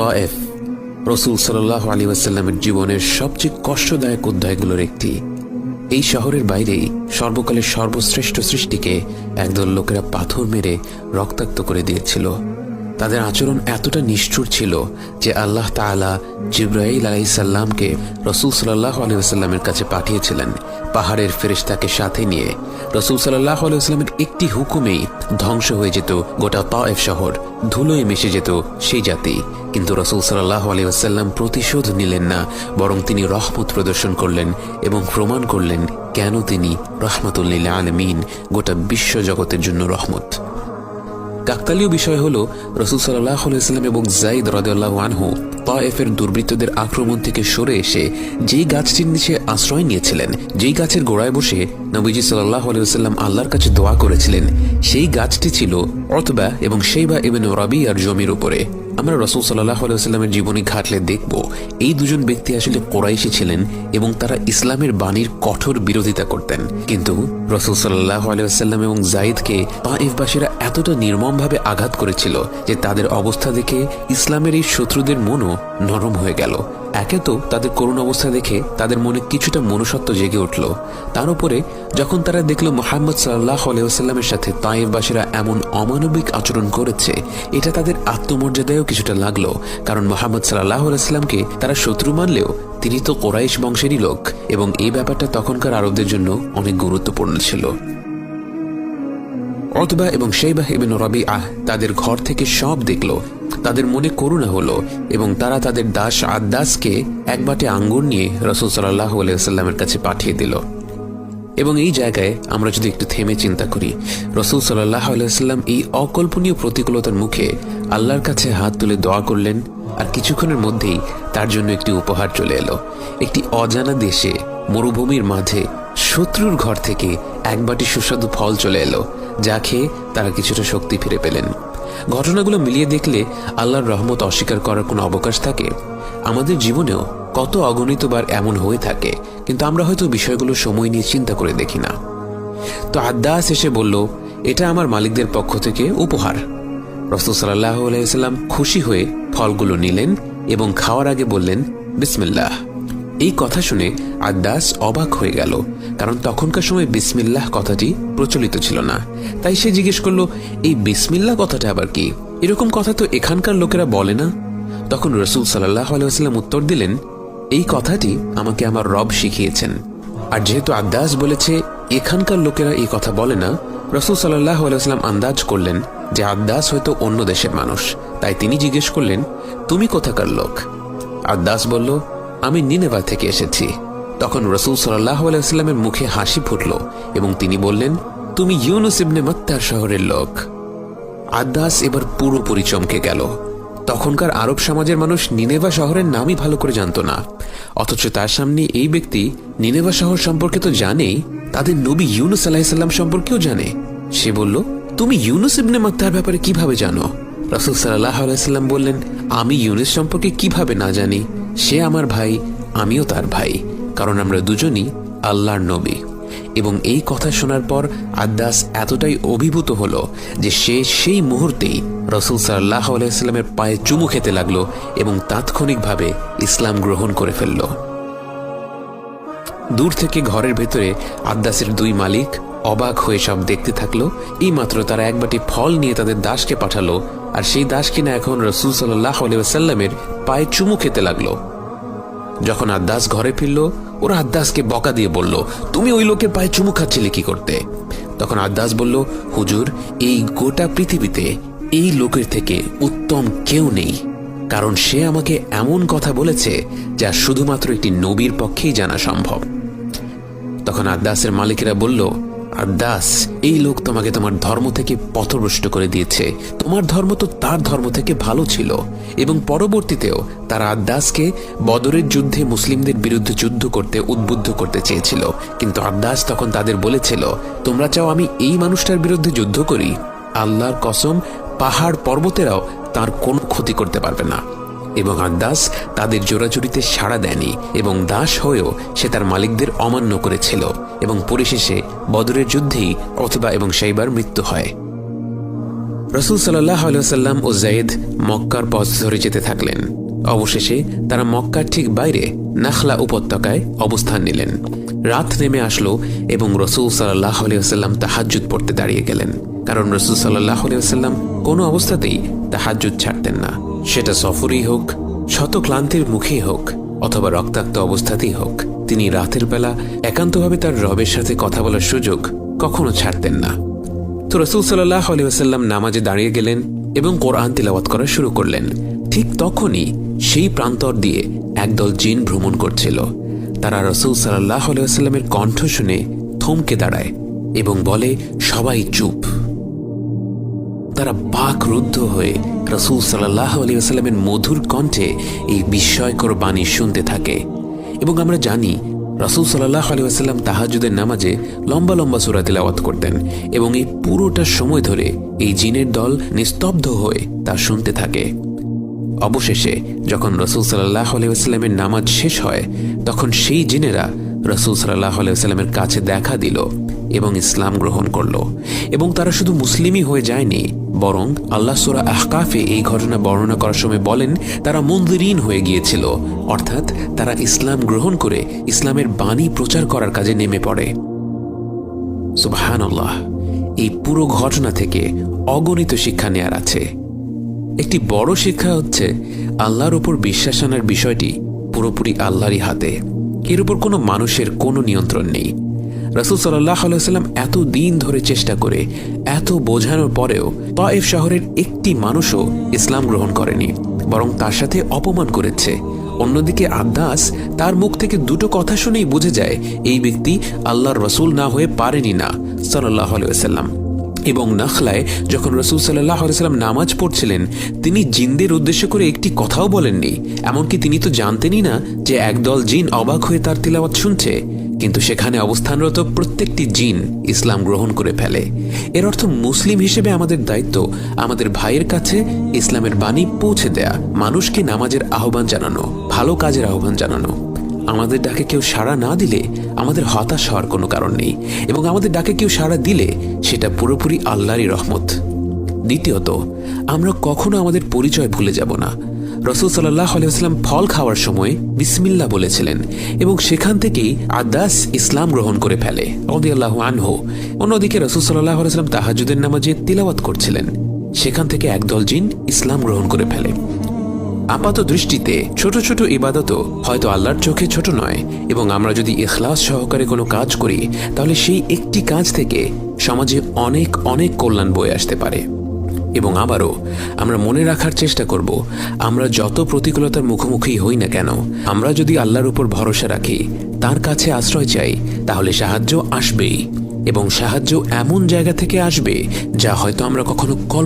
তয়েফ, রসুল সাল্লাহ আলী ওয়াসাল্লামের জীবনের সবচেয়ে কষ্টদায়ক অধ্যায়গুলোর একটি। এই শহরের বাইরেই সর্বকালের সর্বশ্রেষ্ঠ সৃষ্টিকে একদল লোকেরা পাথর মেরে রক্তাক্ত করে দিয়েছিল। তাদের আচরণ এতটা নিষ্ঠুর ছিল যে আল্লাহ তাআলা জিব্রাইল আলাইসাল্লামকে রসুল সাল্লাহ আলিয়াস্লামের কাছে পাঠিয়েছিলেন পাহাড়ের ফেরেশতাকে সাথে নিয়ে। রসুল সাল্লাহ আলিয়াস্লামের একটি হুকুমেই ধ্বংস হয়ে যেত গোটা তায়েফ শহর, ধুলোয় মিশে যেত সেই জাতি। কিন্তু রসুল সাল্লাহ আলিয়াস্লাম প্রতিশোধ নিলেন না, বরং তিনি রহমত প্রদর্শন করলেন এবং প্রমাণ করলেন কেন তিনি রহমতুল্লিল আলমিন গোটা বিশ্ব জগতের জন্য রহমত। কাকতালীয় বিষয় হল রসুল সাল্লাহ ইসলাম এবং জাইদ রদ আনহু। তায়েফের দুর্বৃত্তদের আক্রমণ থেকে সরে এসে যেই গাছটির নিচে আশ্রয় নিয়েছিলেন, যেই গাছের গোড়ায় বসে নবীজি সাল্লাহ আলাইসাল্লাম আল্লাহর কাছে দোয়া করেছিলেন, সেই গাছটি ছিল অতবা এবং সেইবা এবং রবি আর জমির উপরে। আমরা রসুল সাল্লাহ আলাইস্লামের জীবনী ঘাটলে দেখব, এই দুজন ব্যক্তি আসলে কোরাইশি ছিলেন এবং তারা ইসলামের বাণীর কঠোর বিরোধিতা করতেন। কিন্তু রসুল সাল্লাহ আলাইসাল্লাম এবং জাইদকে তাইফবাসীরা এতটা নির্মমভাবে আঘাত করেছিল যে তাদের অবস্থা দেখে ইসলামের এই শত্রুদের মনও নরম হয়ে গেল। একে তো তাদের করুণ অবস্থা দেখে তাদের মনে কিছুটা মনুষ্যত্ব জেগে উঠল। তার উপরে যখন তারা দেখল মোহাম্মদ সাল্লাহ আলাইসাল্লামের সাথে তাইফবাসীরা এমন অমানবিক আচরণ করেছে, এটা তাদের আত্মমর্যাদায়ও কিছুটা লাগল। কারণ মোহাম্মদ সাল্লাহ আলাইস্লামকে তারা শত্রু মানলেও তিনি তো কোরাইশ বংশেরই লোক এবং এই ব্যাপারটা তখনকার আরবদের জন্য অনেক গুরুত্বপূর্ণ ছিল। অতবা এবং সেইবাহ এবং রবি আহ তাদের ঘর থেকে সব দেখল। তাদের মনে করুণা হলো এবং তারা তাদের দাস আদাসকে এক বাটে আঙ্গুর নিয়ে রসুল সাল্লাহ আলাইসাল্লামের কাছে পাঠিয়ে দিল। এবং এই জায়গায় আমরা যদি একটু থেমে চিন্তা করি, রসুল সাল্লাহ আলাইসাল্লাম এই অকল্পনীয় প্রতিকূলতার মুখে আল্লাহর কাছে হাত তুলে দোয়া করলেন আর কিছুক্ষণের মধ্যেই তার জন্য একটি উপহার চলে এলো। একটি অজানা দেশে, মরুভূমির মাঝে শত্রুর ঘর থেকে এক বাটি সুস্বাদু ফল চলে এলো। যা খেয়ে তারা কিছুটা শক্তি ফিরে পেলেন। ঘটনাগুলো মিলিয়ে দেখলে আল্লাহর রহমত অস্বীকার করার কোনো অবকাশ থাকে। আমাদের জীবনেও কত অগণিতবার এমন হয়ে থাকে, কিন্তু আমরা হয়তো বিষয়গুলো সময় নিয়ে চিন্তা করে দেখি না। তো আদাস এসে বলল, এটা আমার মালিকদের পক্ষ থেকে উপহার। রসুল সাল্লাহ আলাইসাল্লাম খুশি হয়ে ফলগুলো নিলেন এবং খাওয়ার আগে বললেন, বিসমিল্লাহ। এই কথা শুনে আদাস অবাক হয়ে গেল, কারণ তখনকার সময় বিসমিল্লাহ কথাটি প্রচলিত ছিল না। তাই সে জিজ্ঞেস করল, এই বিসমিল্লাহ কথাটা আবার কি? এরকম কথা তো এখানকার লোকেরা বলে না? তখন রসুল সাল্লাহ আলাইসাল্লাম উত্তর দিলেন, এই কথাটি আমাকে আমার রব শিখিয়েছেন। আর যেহেতু আদাস বলেছে, এখানকার লোকেরা এই কথা বলে না, রসুল সাল্লাহ আলাইসাল্লাম আন্দাজ করলেন যে আদাস হয়তো অন্য দেশের মানুষ। তাই তিনি জিজ্ঞেস করলেন, তুমি কোথাকার লোক? আদাস বলল আমি নিনেভা থেকে এসেছি। তখন রসুল সাল্লাহ আলাইস্লামের মুখে হাসি ফুটল এবং তিনি বললেন, তুমি ইউনুস ইবনে মত্তার শহরের লোক। আদাস এবার পুরোপুরি চমকে গেল। তখনকার আরব সমাজের মানুষ নিনেভা শহরের নামই ভালো করে জানত না। অথচ তার সামনে এই ব্যক্তি নিনেভা শহর সম্পর্কে তো জানেই, তাদের নবী ইউনুস আলাহিসাল্লাম সম্পর্কেও জানে। সে বলল, তুমি ইউনুস ইবনে মাত্তার ব্যাপারে কীভাবে জানো? রসুল সাল্লাহ আলাইসাল্লাম বললেন, আমি ইউনুস সম্পর্কে কীভাবে না জানি? সে আমার ভাই, আমিও তার ভাই, কারণ আমরা দুজনই আল্লাহর নবী। এবং এই কথা শোনার পর আদাস এতটাই অভিভূত হল যে সে সেই মুহূর্তেই রসুল সাল্লাহ আলাইস্লামের পায়ে চুমু খেতে লাগল এবং তাৎক্ষণিকভাবে ইসলাম গ্রহণ করে ফেলল। দূর থেকে ঘরের ভেতরে আদাসের দুই মালিক অবাক হয়ে সব দেখতে থাকল। এই মাত্র তারা এক বাটি ফল নিয়ে তাদের দাসকে পাঠালো, আর সেই দাস কিনা এখন রসুল সাল্লাহ আলাইসাল্লামের পায়ে চুমু খেতে লাগল। যখন আদাস ঘরে ফিরল, ওরা আদাসকে বকা দিয়ে বলল, তুমি ওই লোকের পায়ে চুমু খাচ্ছিলে কি করতে? তখন আদাস বলল, হুজুর, এই গোটা পৃথিবীতে এই লোকের থেকে উত্তম কেউ নেই। কারণ সে আমাকে এমন কথা বলেছে যা শুধুমাত্র একটি নবীর পক্ষেই জানা সম্ভব। তখন আদাসের মালিকেরা বলল আদাস এই লোক তোমাকে তোমার ধর্ম থেকে পথভ্রষ্ট করে দিয়েছে। তোমার ধর্ম তো তার ধর্ম থেকে ভালো ছিল। এবং পরবর্তীতেও তারা আদাসকে বদরের যুদ্ধে মুসলিমদের বিরুদ্ধে যুদ্ধ করতে উদ্বুদ্ধ করতে চেয়েছিল। কিন্তু আদাস তখন তাদের বলেছিল, তোমরা চাও আমি এই মানুষটার বিরুদ্ধে যুদ্ধ করি? আল্লাহর কসম, পাহাড় পর্বতেরাও তার কোনো ক্ষতি করতে পারবে না। এবং আদাস তাদের জোরাজুরিতে সাড়া দেয়নি এবং দাস হয়েও সে তার মালিকদের অমান্য করেছিল এবং পরিশেষে বদরের যুদ্ধেই অথবা এবং সেইবার মৃত্যু হয়। রসুল সাল্লাহ আলাইসাল্লাম ও জায়েদ মক্কার পথ ধরে যেতে থাকলেন। অবশেষে তারা মক্কার ঠিক বাইরে নাখলা উপত্যকায় অবস্থান নিলেন। রাত নেমে আসলো এবং রসুল সাল্লাহ আলিয়াল্লাম তাহাজ্জুদ পড়তে দাঁড়িয়ে গেলেন। কারণ রসুল সাল্লাহ আলিয়াল্লাম কোনো অবস্থাতেই তাহাজ্জুদ ছাড়তেন না। সেটা সফরই হোক, শত ক্লান্তির মুখেই হোক, অথবা রক্তাক্ত অবস্থাতেই হোক, তিনি রাতের বেলা একান্তভাবে তার রবের সাথে কথা বলার সুযোগ কখনো ছাড়তেন না। তো রসুল সাল্লাহ আলিয়াল্লাম নামাজে দাঁড়িয়ে গেলেন এবং কোরআন তিলাওয়াত করা শুরু করলেন। ঠিক তখনই সেই প্রান্তর দিয়ে একদল জিন ভ্রমণ করছিল। তারা রসুল সাল্লাহ আলিয়াল্লামের কণ্ঠ শুনে থমকে দাঁড়ায় এবং বলে, সবাই চুপ। তারা বাক রুদ্ধ হয়ে রসুল সাল্লাহ আলিয়াল্লামের মধুর কণ্ঠে এই বিস্ময়কর বাণী শুনতে থাকে। এবং আমরা জানি, রসুল সাল্লাহ আলিয়াল্লাম তাহাজুদের নামাজে লম্বা লম্বা সুরা তিলাওয়াত করতেন এবং এই পুরোটা সময় ধরে এই জিনের দল নিস্তব্ধ হয়ে তা শুনতে থাকে। অবশেষে যখন রসুল সাল্লাহ আলিয়াস্লামের নামাজ শেষ হয়, তখন সেই জিনেরা রসুল সাল্লাহ আলিয়াস্লামের কাছে দেখা দিল এবং ইসলাম গ্রহণ করল। এবং তারা শুধু মুসলিমই হয়ে যায়নি বরং আল্লাহ সুরা আহকাফে এই ঘটনা বর্ণনা করার সময় বলেন, তারা মন্দিরীন হয়ে গিয়েছিল। অর্থাৎ তারা ইসলাম গ্রহণ করে ইসলামের বাণী প্রচার করার কাজে নেমে পড়ে। সুবহানাল্লাহ, এই পুরো ঘটনা থেকে অগণিত শিক্ষা নেয়ার আছে। একটি বড় শিক্ষা হচ্ছে, আল্লাহর উপর বিশ্বাস আনার বিষয়টি পুরোপুরি আল্লাহরই হাতে। এর উপর কোনো মানুষের কোনো নিয়ন্ত্রণ নেই। রাসুল সাল্লাহ আলাইসাল্লাম এত দিন ধরে চেষ্টা করে, এত বোঝানোর পরেও তয়েফ শহরের একটি মানুষও ইসলাম গ্রহণ করেনি, বরং তার সাথে অপমান করেছে। অন্যদিকে আদাস তার মুখ থেকে দুটো কথা শুনেই বুঝে যায়, এই ব্যক্তি আল্লাহর রসুল না হয়ে পারেনি না সাল্লাহ আলাইসাল্লাম এবং নাখলায় যখন রসুল সাল্লাহ সাল্লাম নামাজ পড়ছিলেন, তিনি জিনদের উদ্দেশ্য করে একটি কথাও বলেননি। এমনকি তিনি তো জানতেনই না যে একদল জিন অবাক হয়ে তার তিলাওয়াত শুনছে। কিন্তু সেখানে অবস্থানরত প্রত্যেকটি জিন ইসলাম গ্রহণ করে ফেলে। এর অর্থ মুসলিম হিসেবে আমাদের দায়িত্ব, আমাদের ভাইয়ের কাছে ইসলামের বাণী পৌঁছে দেয়া, মানুষকে নামাজের আহ্বান জানানো, ভালো কাজের আহ্বান জানানো। আমাদের ডাকে কেউ সাড়া না দিলে আমাদের হতাশ হওয়ার কোনো কারণ নেই এবং আমাদের ডাকে কেউ সাড়া দিলে সেটা পুরোপুরি আল্লাহরই রহমত। দ্বিতীয়ত, আমরা কখনো আমাদের পরিচয় ভুলে যাব না। রসুল সাল্লাহ ফল খাওয়ার সময় বিসমিল্লা বলেছিলেন এবং সেখান থেকেই আদাস ইসলাম গ্রহণ করে ফেলে অদিয়াল্লাহ আনহো। অন্যদিকে রসুল সাল্লাহ আলিয়াস্লাম তাহাজুদের নামাজে তিলাওয়াত করছিলেন। সেখান থেকে একদল জিন ইসলাম গ্রহণ করে ফেলে। আপাত দৃষ্টিতে ছোট ছোট ইবাদতও হয়তো আল্লাহর চোখে ছোট নয় এবং আমরা যদি এখলাস সহকারে কোনো কাজ করি, তাহলে সেই একটি কাজ থেকে সমাজে অনেক অনেক কল্যাণ বয়ে আসতে পারে। এবং আবারও, আমরা মনে রাখার চেষ্টা করব, আমরা যত প্রতিকূলতার মুখোমুখি হই না কেন, আমরা যদি আল্লাহর উপর ভরসা রাখি, তার কাছে আশ্রয় চাই, তাহলে সাহায্য আসবেই এবং সাহায্য এমন জায়গা থেকে আসবে যা হয়তো আমরা কখনো কল্পনা